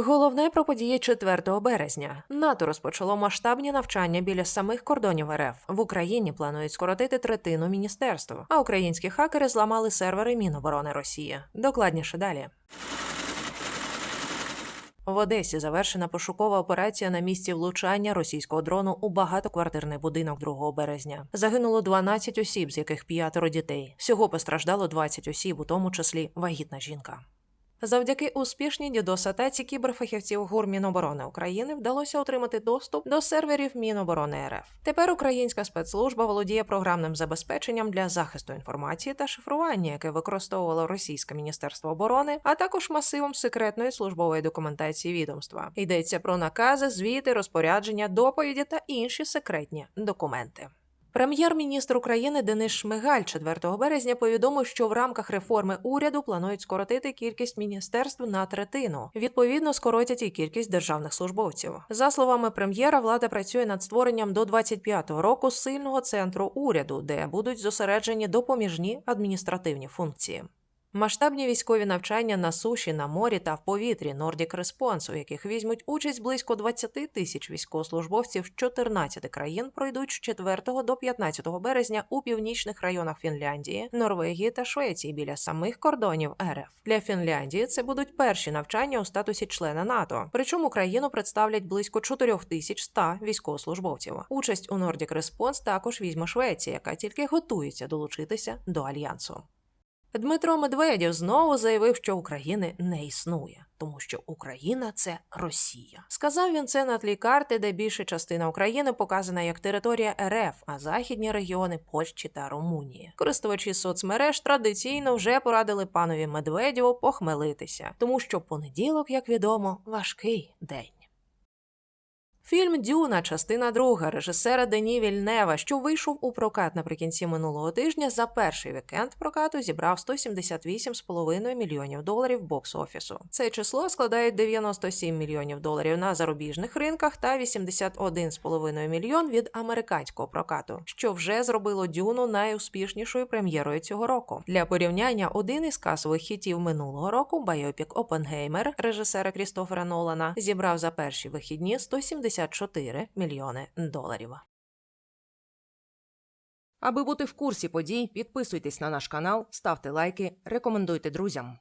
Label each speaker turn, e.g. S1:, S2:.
S1: Головне про події 4 березня. НАТО розпочало масштабні навчання біля самих кордонів РФ. В Україні планують скоротити третину міністерства, а українські хакери зламали сервери Міноборони Росії. Докладніше далі. В Одесі завершена пошукова операція на місці влучання російського дрону у багатоквартирний будинок 2 березня. Загинуло 12 осіб, з яких п'ятеро дітей. Всього постраждало 20 осіб, у тому числі вагітна жінка. Завдяки успішній дідос-атаці кіберфахівців ГУР Міноборони України вдалося отримати доступ до серверів Міноборони РФ. Тепер українська спецслужба володіє програмним забезпеченням для захисту інформації та шифрування, яке використовувало російське міністерство оборони, а також масивом секретної службової документації відомства. Йдеться про накази, звіти, розпорядження, доповіді та інші секретні документи. Прем'єр-міністр України Денис Шмигаль 4 березня повідомив, що в рамках реформи уряду планують скоротити кількість міністерств на третину. Відповідно, скоротять і кількість державних службовців. За словами прем'єра, влада працює над створенням до 25-го року сильного центру уряду, де будуть зосереджені допоміжні адміністративні функції. Масштабні військові навчання на суші, на морі та в повітрі Nordic Response, у яких візьмуть участь близько 20 тисяч військовослужбовців з 14 країн, пройдуть з 4 до 15 березня у північних районах Фінляндії, Норвегії та Швеції біля самих кордонів РФ. Для Фінляндії це будуть перші навчання у статусі члена НАТО. Причому країну представлять близько 4100 військовослужбовців. Участь у Nordic Response також візьме Швеція, яка тільки готується долучитися до альянсу. Дмитро Медведєв знову заявив, що України не існує, тому що Україна це Росія. Сказав він це на тлі карти, де більша частина України показана як територія РФ, а західні регіони Польщі та Румунії. Користувачі соцмереж традиційно вже порадили панові Медведєву похмелитися, тому що понеділок, як відомо, важкий день. Фільм Дюна, частина друга режисера Дені Вільнева, що вийшов у прокат наприкінці минулого тижня, за перший вікенд прокату зібрав 178,5 мільйонів доларів бокс-офісу. Це число складає 97 мільйонів доларів на зарубіжних ринках та 81,5 мільйон від американського прокату, що вже зробило Дюну найуспішнішою прем'єрою цього року. Для порівняння один із касових хітів минулого року Байопік Опенгеймер режисера Крістофера Нолана зібрав за перші вихідні 170 54 мільйони доларів. Аби бути в курсі подій, підписуйтесь на наш канал, ставте лайки, рекомендуйте друзям.